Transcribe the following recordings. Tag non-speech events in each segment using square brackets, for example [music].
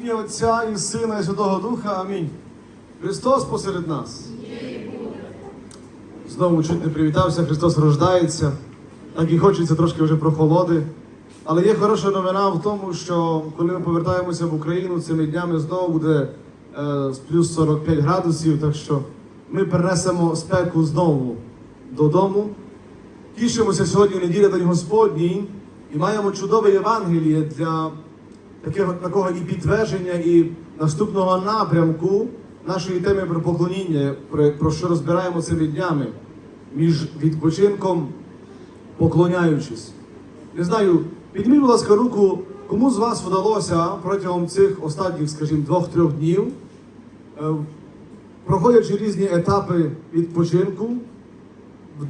Ім'я Отця і Сина і Святого Духа. Амінь. Христос посеред нас. Знову чуть не привітався, Христос рождається. Так і хочеться трошки вже прохолоди. Але є хороша новина в тому, що коли ми повертаємося в Україну цими днями знову буде е, плюс 45 градусів, так що ми перенесемо спеку знову додому. Тішимося сьогодні неділя День Господній і маємо чудове Євангеліє для такого, такого і підтвердження, і наступного напрямку нашої теми про поклоніння, про, про що розбираємо цими днями між відпочинком, поклоняючись. Не знаю, підніміть, будь ласка, руку, кому з вас вдалося протягом цих останніх, скажімо, двох-трьох днів, е, проходячи різні етапи відпочинку,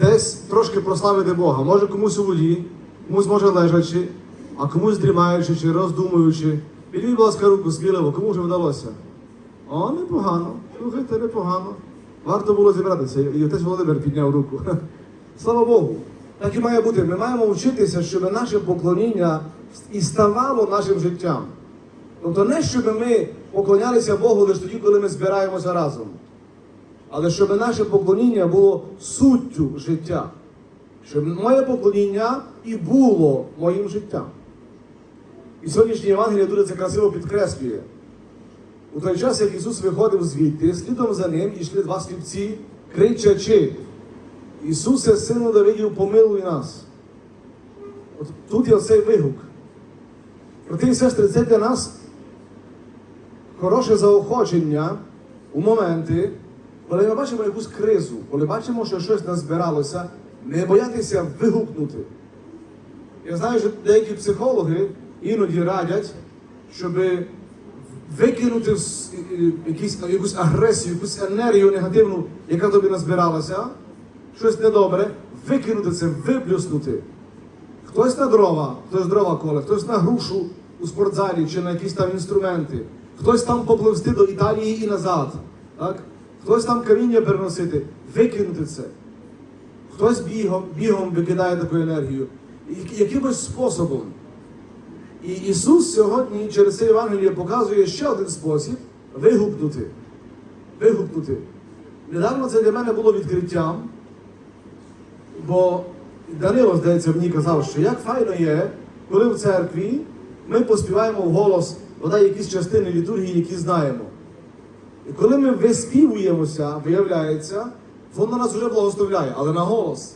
десь трошки прославити Бога. Може комусь у воді, комусь може лежачи, а комусь дрімаючи чи роздумуючи. Підніміть, будь ласка, руку сміливо, кому вже вдалося? О, непогано. Слухайте, непогано. Варто було зібратися. І отець Володимир підняв руку. Слава Богу. Так і має бути. Ми маємо вчитися, щоб наше поклоніння і ставало нашим життям. Тобто не щоб ми поклонялися Богу лише тоді, коли ми збираємося разом. Але щоб наше поклоніння було суттю життя. Щоб моє поклоніння і було моїм життям. І сьогоднішнє Євангеліє дуже це красиво підкреслює. У той час, як Ісус виходив звідти, слідом за ним йшли два сліпці, кричачи: Ісусе, сину Давидів, помилуй нас. От тут є цей вигук. Брати і сестри, це для нас хороше заохочення у моменти, коли ми бачимо якусь кризу, коли бачимо, що щось назбиралося, не боятися вигукнути. Я знаю, що деякі психологи іноді радять, щоб викинути якісь, якусь агресію, якусь енергію негативну, яка тобі назбиралася, щось недобре, викинути це, виплюснути. Хтось на дрова, хтось дрова коле, хтось на грушу у спортзалі чи на якісь там інструменти, хтось там попливсти до Італії і назад, так? хтось там каміння переносити, викинути це. Хтось бігом, бігом викидає таку енергію. Якимось способом. І Ісус сьогодні через це Євангеліє показує ще один спосіб вигукнути. Вигукнути. Недавно це для мене було відкриттям, бо Данило, здається, мені казав, що як файно є, коли в церкві ми поспіваємо вголос бодай якісь частини літургії, які знаємо. І коли ми виспівуємося, виявляється, воно нас вже благословляє, але на голос.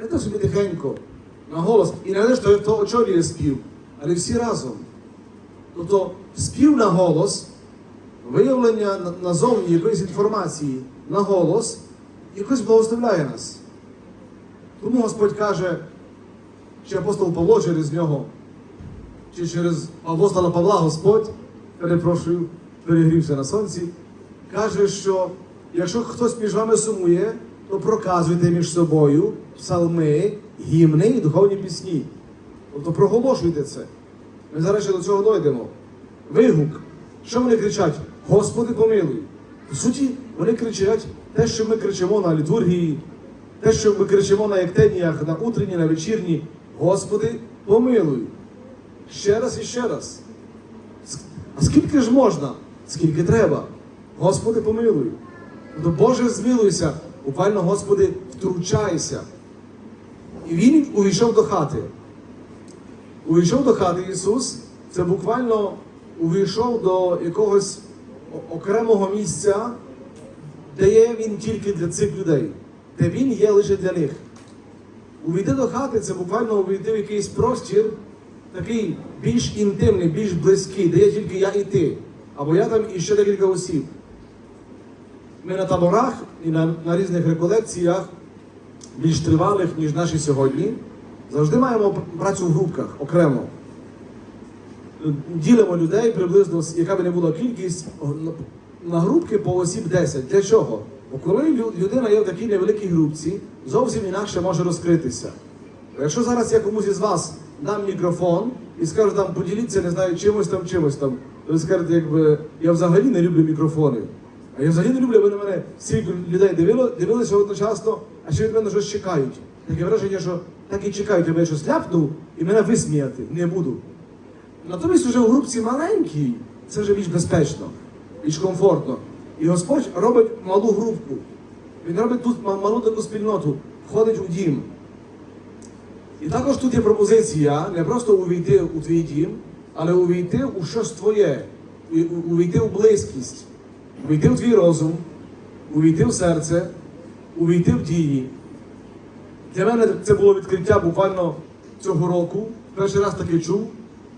Не те собі тихенько, на голос. І не лише той, хто очолює спів, але всі разом. Тобто спів на голос, виявлення назовні якоїсь інформації на голос, якось благословляє нас. Тому Господь каже, чи апостол Павло через нього, чи через апостола Павла Господь, перепрошую, перегрівся на сонці, каже, що якщо хтось між вами сумує, то проказуйте між собою псалми, гімни і духовні пісні. Тобто проголошуйте це. Ми зараз ще до цього дойдемо. Вигук. Що вони кричать? Господи помилуй. По суті, вони кричать те, що ми кричимо на літургії, те, що ми кричимо на ектеніях, на утренні, на вечірні. Господи, помилуй. Ще раз і ще раз. А скільки ж можна? Скільки треба? Господи, помилуй. Тобто, Боже, змилуйся. Буквально, Господи, втручайся. І він увійшов до хати. Увійшов до хати Ісус, це буквально увійшов до якогось окремого місця, де є він тільки для цих людей, де він є лише для них. Увійти до хати це буквально увійти в якийсь простір, такий більш інтимний, більш близький, де є тільки я і ти, або я там і ще декілька осіб. Ми на таборах і на, на різних реколекціях, більш тривалих, ніж наші сьогодні, завжди маємо працю в групках окремо. Ділимо людей приблизно, яка б не була кількість, на- групки по осіб 10. Для чого? Бо коли людина є в такій невеликій групці, зовсім інакше може розкритися. Якщо зараз я комусь із вас дам мікрофон і скажу там, поділіться, не знаю, чимось там, чимось там, то ви скажете, якби я взагалі не люблю мікрофони. А я взагалі не люблю, ви на мене стільки людей дивилися одночасно, а ще від мене щось чекають. Таке враження, що так і чекають, я щось ляпнув і мене висміяти. Не буду. Натомість уже в групці маленькій це вже більш безпечно, більш комфортно. І Господь робить малу групку. Він робить тут малу таку спільноту, входить у дім. І також тут є пропозиція не просто увійти у твій дім, але увійти у щось твоє, увійти у близькість, увійти в твій розум, увійти в серце, увійти в дії. Для мене це було відкриття буквально цього року. Перший раз таки чув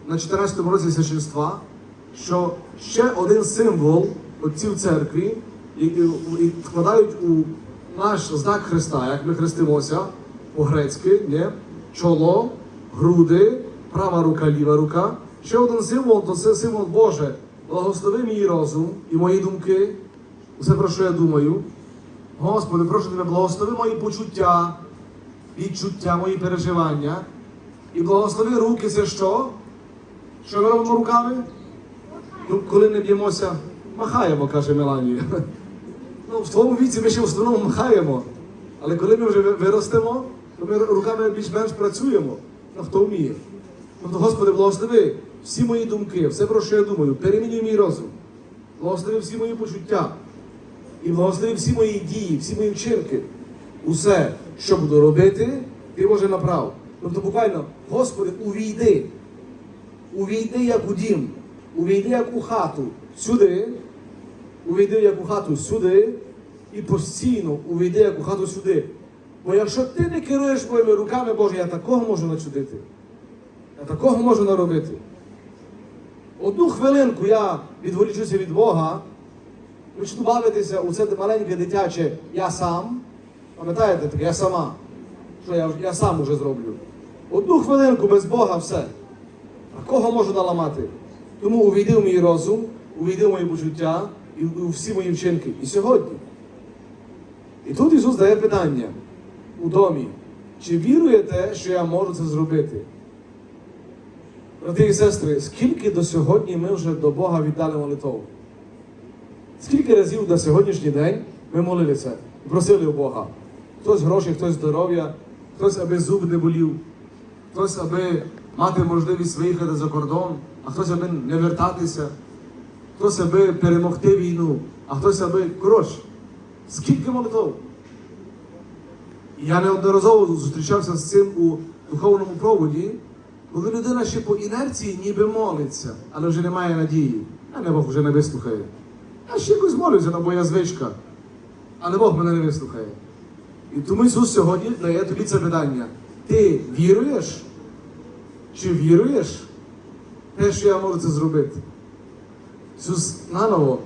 на 14-му році священства, що ще один символ отців церкві і вкладають у наш знак Христа, як ми хрестимося по-грецьки, чоло, груди, права рука, ліва рука. Ще один символ то це символ Боже. Благослови мій розум і мої думки, все про що я думаю. Господи, прошу тебе, благослови мої почуття, відчуття, мої переживання. І благослови руки це що? Що ми робимо руками? Ну, коли не б'ємося, махаємо, каже Меланія. [laughs] Ну, в твоєму віці ми ще в основному махаємо. Але коли ми вже виростемо, то ми руками більш-менш працюємо. Ну, хто вміє. Тобто, Господи, благослови всі мої думки, все, про що я думаю, перемінюй мій розум. Благослови всі мої почуття. І благослови всі мої дії, всі мої вчинки. Усе, що буду робити, ти Боже направ. Тобто буквально, Господи, увійди. Увійди як у дім, увійди як у хату сюди, увійди як у хату сюди, і постійно увійди як у хату сюди. Бо якщо ти не керуєш моїми руками, Боже, я такого можу начудити. Я такого можу наробити. Одну хвилинку я відволічуся від Бога, почну бавитися у це маленьке дитяче я сам. Пам'ятаєте таке, я сама. Що я, я сам уже зроблю. Одну хвилинку без Бога все. А кого можу наламати? Тому увійди в мій розум, увійди в мої почуття і у всі мої вчинки. І сьогодні. І тут Ісус дає питання у домі. Чи віруєте, що я можу це зробити? Брати і сестри, скільки до сьогодні ми вже до Бога віддали молитов? Скільки разів на сьогоднішній день ми молилися і просили у Бога? Хтось гроші, хтось здоров'я, хтось аби зуб не болів, хтось аби мати можливість виїхати за кордон, а хтось аби не вертатися, хтось аби перемогти війну, а хтось аби коротше. Скільки молитов? Я неодноразово зустрічався з цим у духовному проводі, коли людина ще по інерції ніби молиться, але вже не має надії. А не Бог вже не вислухає. Я ще якось молюся, ну, бо я звичка. Але Бог мене не вислухає. І тому Ісус сьогодні дає тобі це питання. Ти віруєш? Чи віруєш те, що я можу це зробити? Ісус наново.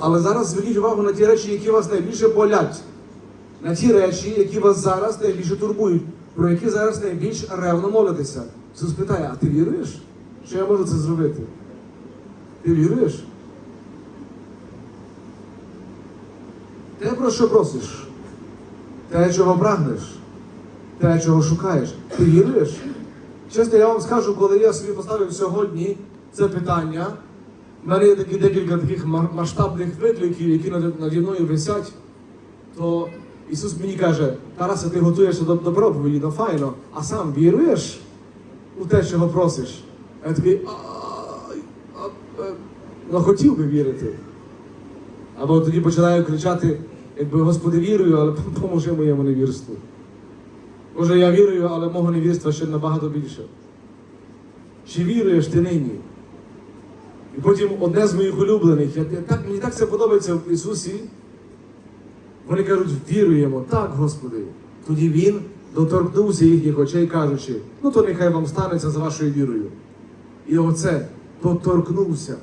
Але зараз зверніть увагу на ті речі, які вас найбільше болять. На ті речі, які вас зараз найбільше турбують, про які зараз найбільш ревно молитеся. Ісус питає, а ти віруєш, що я можу це зробити? Ти віруєш? Те, про що просиш, те, чого прагнеш, те, чого шукаєш. Ти віруєш? Чесно, я вам скажу, коли я собі поставив сьогодні це питання, в мене є такі декілька таких масштабних викликів, які наді мною висять, то Ісус мені каже, Тарасе, ти готуєшся до, до проповіді, ну файно, а сам віруєш у те, чого просиш? Я такий, «Ай, а, е, ну хотів би вірити. Або тоді починаю кричати, якби Господи вірую, але [laughs] поможи моєму невірству. Може, я вірую, але мого невірства ще набагато більше. Чи віруєш ти нині? І потім одне з моїх улюблених, я, я так, мені так це подобається в Ісусі. Вони кажуть, віруємо, так, Господи. Тоді Він доторкнувся їхніх очей, кажучи, ну то нехай вам станеться за вашою вірою. І оце доторкнувся.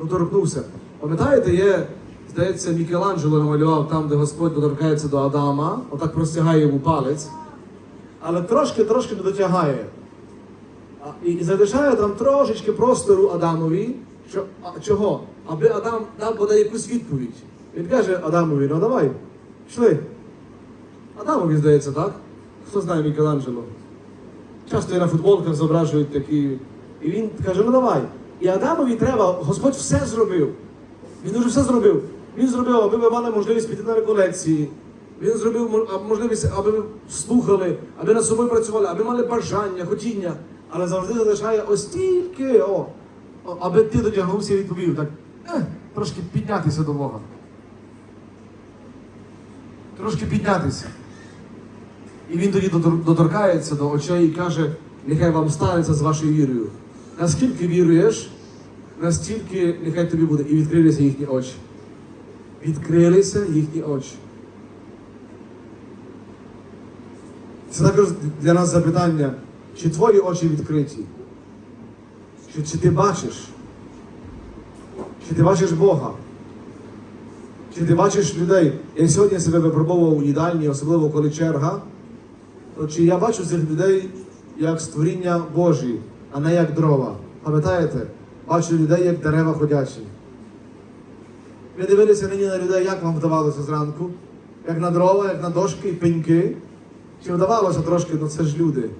Доторкнувся. Пам'ятаєте, є, здається, Мікеланджело намалював там, де Господь доторкається до Адама, отак простягає йому палець, але трошки-трошки не дотягає. І, і залишає там трошечки простору Адамові. Що, а, чого? Аби Адам дав бодай якусь відповідь. Він каже Адамові, ну давай, пішли. Адамові здається, так? Хто знає Мікеланджело? Часто і на футболках зображують такі. І він каже, ну давай. І Адамові треба, Господь все зробив. Він уже все зробив. Він зробив, аби ви мали можливість піти на реколекції. Він зробив можливість, аби ви слухали, аби над собою працювали, аби мали бажання, хотіння. Але завжди залишає ось тільки, о, аби ти дотягнувся і відповів, так е, трошки піднятися до Бога. Трошки піднятися. І він тоді доторкається до очей і каже, нехай вам станеться з вашою вірою. Наскільки віруєш, настільки нехай тобі буде. І відкрилися їхні очі. Відкрилися їхні очі. Це також для нас запитання, чи твої очі відкриті? Чи, чи ти бачиш? Чи ти бачиш Бога? Чи ти бачиш людей? Я сьогодні себе випробовував у їдальні, особливо коли черга. То чи я бачу цих людей як створіння Божі, а не як дрова? Пам'ятаєте? Бачу людей як дерева ходячі. Ви дивилися нині на людей, як вам вдавалося зранку? Як на дрова, як на дошки і пеньки? Чи вдавалося трошки, ну це ж люди?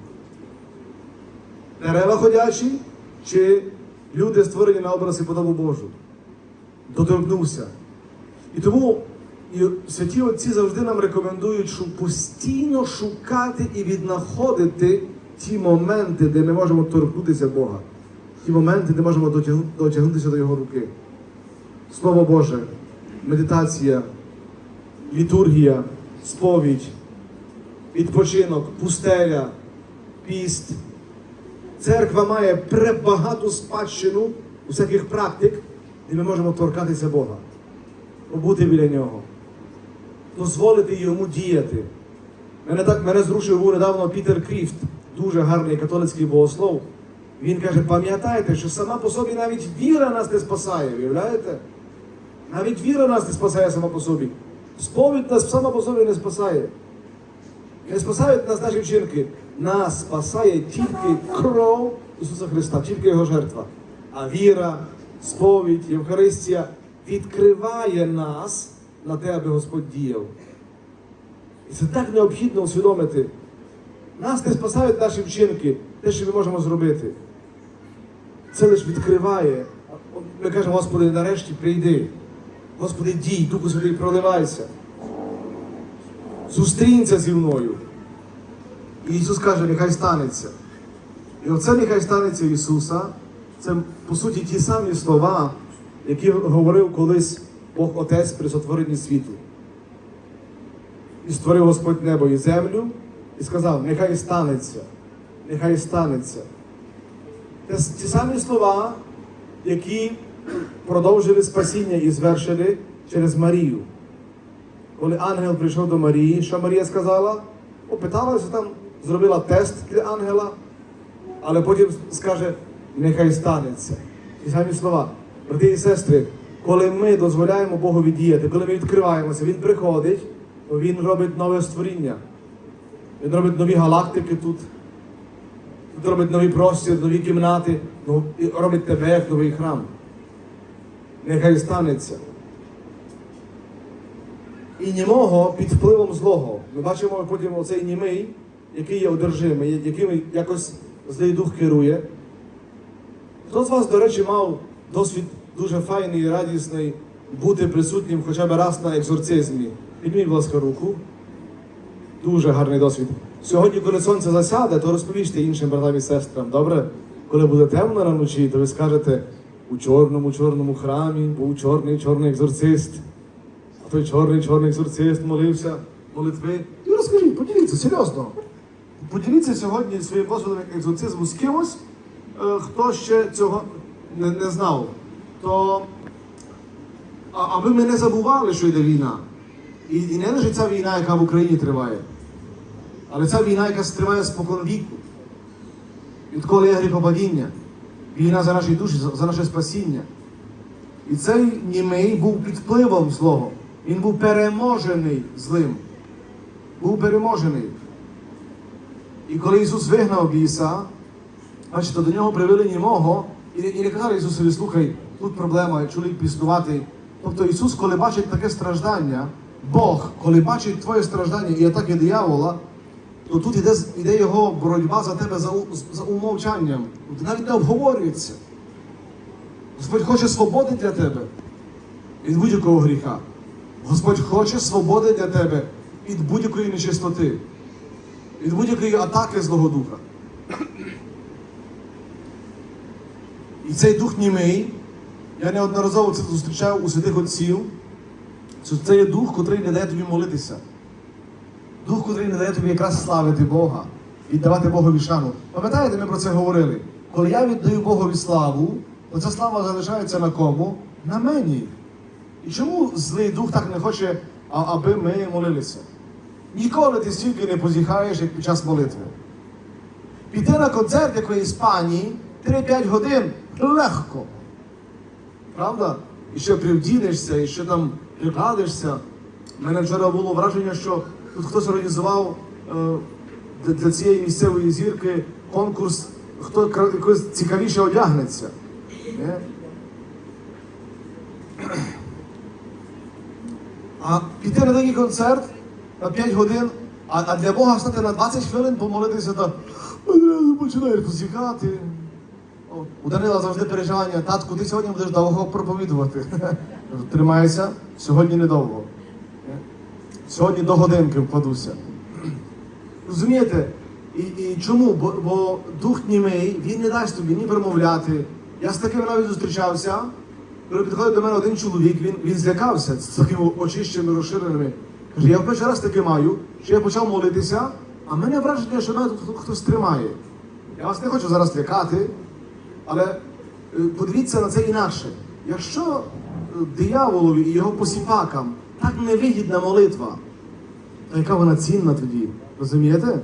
Дерева ходячі, чи люди створені на образ і подобу Божу? Доторкнувся. І тому і святі отці завжди нам рекомендують, щоб постійно шукати і віднаходити ті моменти, де ми можемо торкнутися Бога. Ті моменти, де можемо дотягнутися до Його руки. Слово Боже, медитація, літургія, сповідь, відпочинок, пустеля, піст. Церква має пребагату спадщину усяких практик, де ми можемо торкатися Бога, побути біля нього, дозволити йому діяти. Мене так мене зрушив був недавно Пітер Кріфт, дуже гарний католицький богослов. Він каже: пам'ятайте, що сама по собі навіть віра нас не спасає, виявляєте? Навіть віра нас не спасає сама по собі. Сповідь нас сама по собі не спасає. Не спасають нас наші вчинки. Нас спасає тільки кров Ісуса Христа, тільки Його жертва. А віра, сповідь, Євхаристія відкриває нас на те, аби Господь діяв. І це так необхідно усвідомити. Нас не спасають наші вчинки, те, що ми можемо зробити. Це лише відкриває. Ми кажемо, Господи, нарешті прийди. Господи, дій, Духу Святий, проливайся. Зустрінься зі мною. І Ісус каже, нехай станеться. І оце нехай станеться Ісуса. Це по суті ті самі слова, які говорив колись Бог Отець при сотворенні світу. І створив Господь небо і землю, і сказав, нехай станеться, нехай станеться. Це ті самі слова, які продовжили спасіння і звершили через Марію. Коли ангел прийшов до Марії, що Марія сказала? Опиталася там, зробила тест для ангела, але потім скаже, нехай станеться. Ті самі слова. Брати і сестри, коли ми дозволяємо Богові діяти, коли ми відкриваємося, Він приходить, то Він робить нове створіння. Він робить нові галактики тут. Тут робить новий простір, нові кімнати, ну, і робить тебе як новий храм. Нехай станеться. І німого під впливом злого. Ми бачимо потім оцей німий, який є одержимий, яким якось злий дух керує. Хто з вас, до речі, мав досвід дуже файний і радісний бути присутнім хоча б раз на екзорцизмі? Підніміть, будь ласка, руку. Дуже гарний досвід. Сьогодні, коли сонце засяде, то розповіжте іншим братам і сестрам. Добре? Коли буде темно на вночі, то ви скажете у чорному чорному храмі був чорний чорний екзорцист. А той чорний чорний екзорцист молився молитви. І розкажіть, поділіться серйозно. Поділіться сьогодні своїм досвідом екзорцизму з кимось, е, хто ще цього не, не знав. То аби ми не забували, що йде війна. І, і не лише ця війна, яка в Україні триває, але ця війна, яка триває спокон віку. Відколи є гріхопадіння, війна за наші душі, за, наше спасіння. І цей німий був під впливом злого. Він був переможений злим. Був переможений. І коли Ісус вигнав біса, бачите, до нього привели німого, і, і не казали Ісусові, слухай, тут проблема, чоловік піснувати. Тобто Ісус, коли бачить таке страждання, Бог, коли бачить твоє страждання і атаки диявола, то тут іде, іде його боротьба за тебе за, за умовчанням. Навіть не обговорюється. Господь хоче свободи для тебе від будь-якого гріха. Господь хоче свободи для тебе від будь-якої нечистоти, від будь-якої атаки Злого Духа. І цей дух німий, я неодноразово це зустрічав у святих отців. що Це є дух, котрий не дає тобі молитися. Дух, котрий не дає тобі якраз славити Бога, віддавати Богові шану. Пам'ятаєте, ми про це говорили? Коли я віддаю Богові славу, то ця слава залишається на кому? На мені. І чому злий дух так не хоче, аби ми молилися? Ніколи ти стільки не позіхаєш, як під час молитви. Піти на концерт якоїсь пані 3-5 годин легко. Правда? І ще привдінешся, і ще там прикладешся. У мене вчора було враження, що тут хтось організував е, для- цієї місцевої зірки конкурс, хто якось цікавіше одягнеться. Не? А піти на такий концерт на 5 годин, а, для Бога встати на 20 хвилин, помолитися, одразу починаєш посікати. О, У Данила завжди переживання, татку, ти сьогодні будеш довго проповідувати. [laughs] Тримайся, сьогодні недовго. Сьогодні до годинки вкладуся. Розумієте? І, і чому? Бо, бо дух німий, він не дасть тобі ні промовляти. Я з таким навіть зустрічався. Коли підходить до мене один чоловік, він, він злякався з такими очищеними, розширеними. Каже, я перший раз таке маю, що я почав молитися, а мене враження, що мене тут хтось тримає. Я вас не хочу зараз лякати, але е, подивіться на це інакше. Якщо е, дияволові і його посіпакам так невигідна молитва, то яка вона цінна тоді? Розумієте?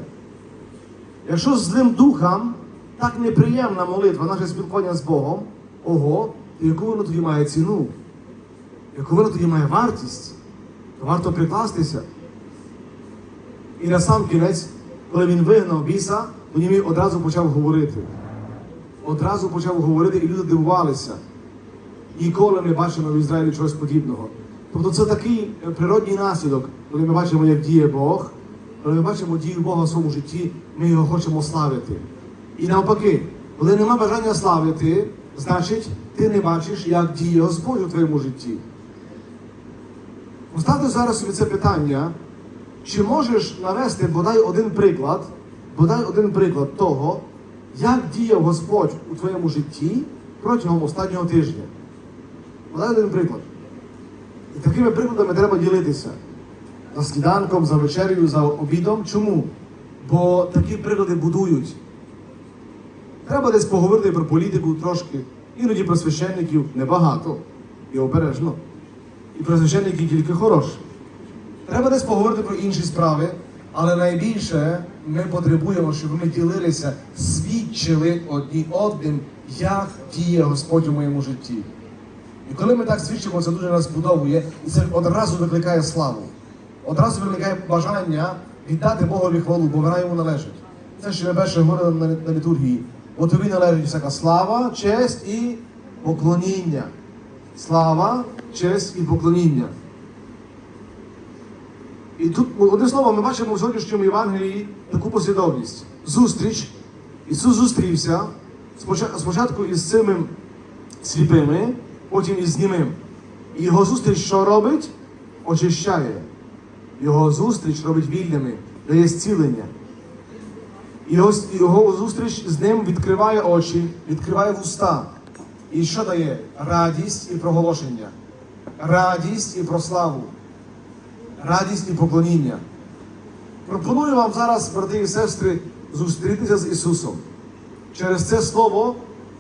Якщо злим духам так неприємна молитва, наше спілкування з Богом, ого, то яку воно тоді має ціну? Яку воно тоді має вартість? То варто прикластися. І на сам кінець, коли він вигнав біса, то німій одразу почав говорити. Одразу почав говорити, і люди дивувалися. Ніколи не бачимо в Ізраїлі чогось подібного. Тобто це такий е, природній наслідок, коли ми бачимо, як діє Бог, коли ми бачимо дію Бога в своєму житті, ми його хочемо славити. І навпаки, коли нема бажання славити, значить ти не бачиш, як діє Господь у твоєму житті. Поставте зараз собі це питання, чи можеш навести бодай один приклад, бодай один приклад того, як діяв Господь у твоєму житті протягом останнього тижня? Бодай один приклад. Такими прикладами треба ділитися. За сніданком, за вечерею, за обідом. Чому? Бо такі приклади будують. Треба десь поговорити про політику трошки, іноді про священників небагато і обережно. І про священників тільки хороші. Треба десь поговорити про інші справи, але найбільше ми потребуємо, щоб ми ділилися, свідчили одні одним, як діє Господь у моєму житті. І коли ми так свідчимо, це дуже нас будовує, і це одразу викликає славу. Одразу викликає бажання віддати Богові хвалу, бо вона йому належить. Це ми перше говорили на, на літургії. Бо тобі належить всяка слава, честь і поклоніння. Слава, честь і поклоніння. І тут, одним словом, ми бачимо в сьогоднішньому Євангелії таку послідовність. Зустріч. Ісус зустрівся спочатку із цими сліпими, потім із німим. І його зустріч що робить? Очищає. Його зустріч робить вільними, дає зцілення. Його, його зустріч з ним відкриває очі, відкриває вуста. І що дає? Радість і проголошення. Радість і прославу. Радість і поклоніння. Пропоную вам зараз, брати і сестри, зустрітися з Ісусом. Через це слово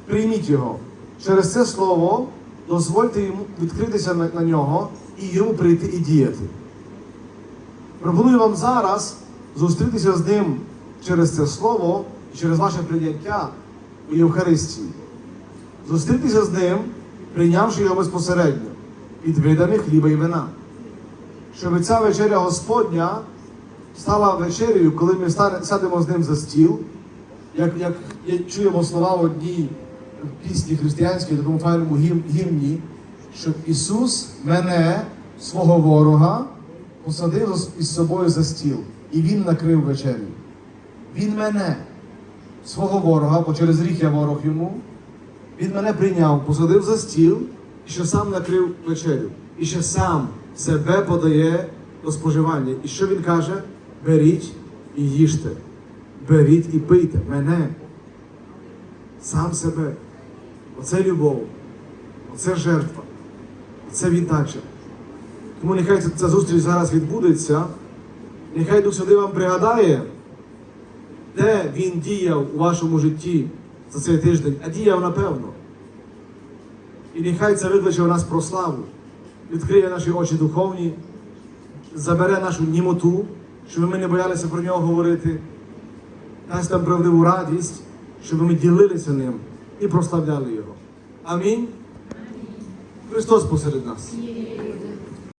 прийміть Його. Через це слово дозвольте йому відкритися на, на нього і йому прийти і діяти. Пропоную вам зараз зустрітися з ним через це слово і через ваше прийняття у Євхаристії. Зустрітися з ним, прийнявши його безпосередньо під видами хліба і вина. Щоб ця вечеря Господня стала вечерею, коли ми сядемо з ним за стіл, як, як чуємо слова одній пісні християнській, такому файному гімні, щоб Ісус мене, свого ворога, посадив із собою за стіл, і Він накрив вечерю. Він мене, свого ворога, бо через рік я ворог йому, він мене прийняв, посадив за стіл, і що сам накрив вечерю. І ще сам себе подає до споживання. І що він каже? Беріть і їжте. Беріть і пийте мене. Сам себе. Оце любов, оце жертва, оце віддача. Тому нехай ця зустріч зараз відбудеться. Нехай Дух Святий вам пригадає, де він діяв у вашому житті за цей тиждень, а діяв напевно. І нехай це викличе у нас прославу, відкриє наші очі духовні, забере нашу німоту, щоб ми не боялися про нього говорити, дасть нам правдиву радість, щоб ми ділилися ним і прославляли його. Амінь. Христос посеред нас.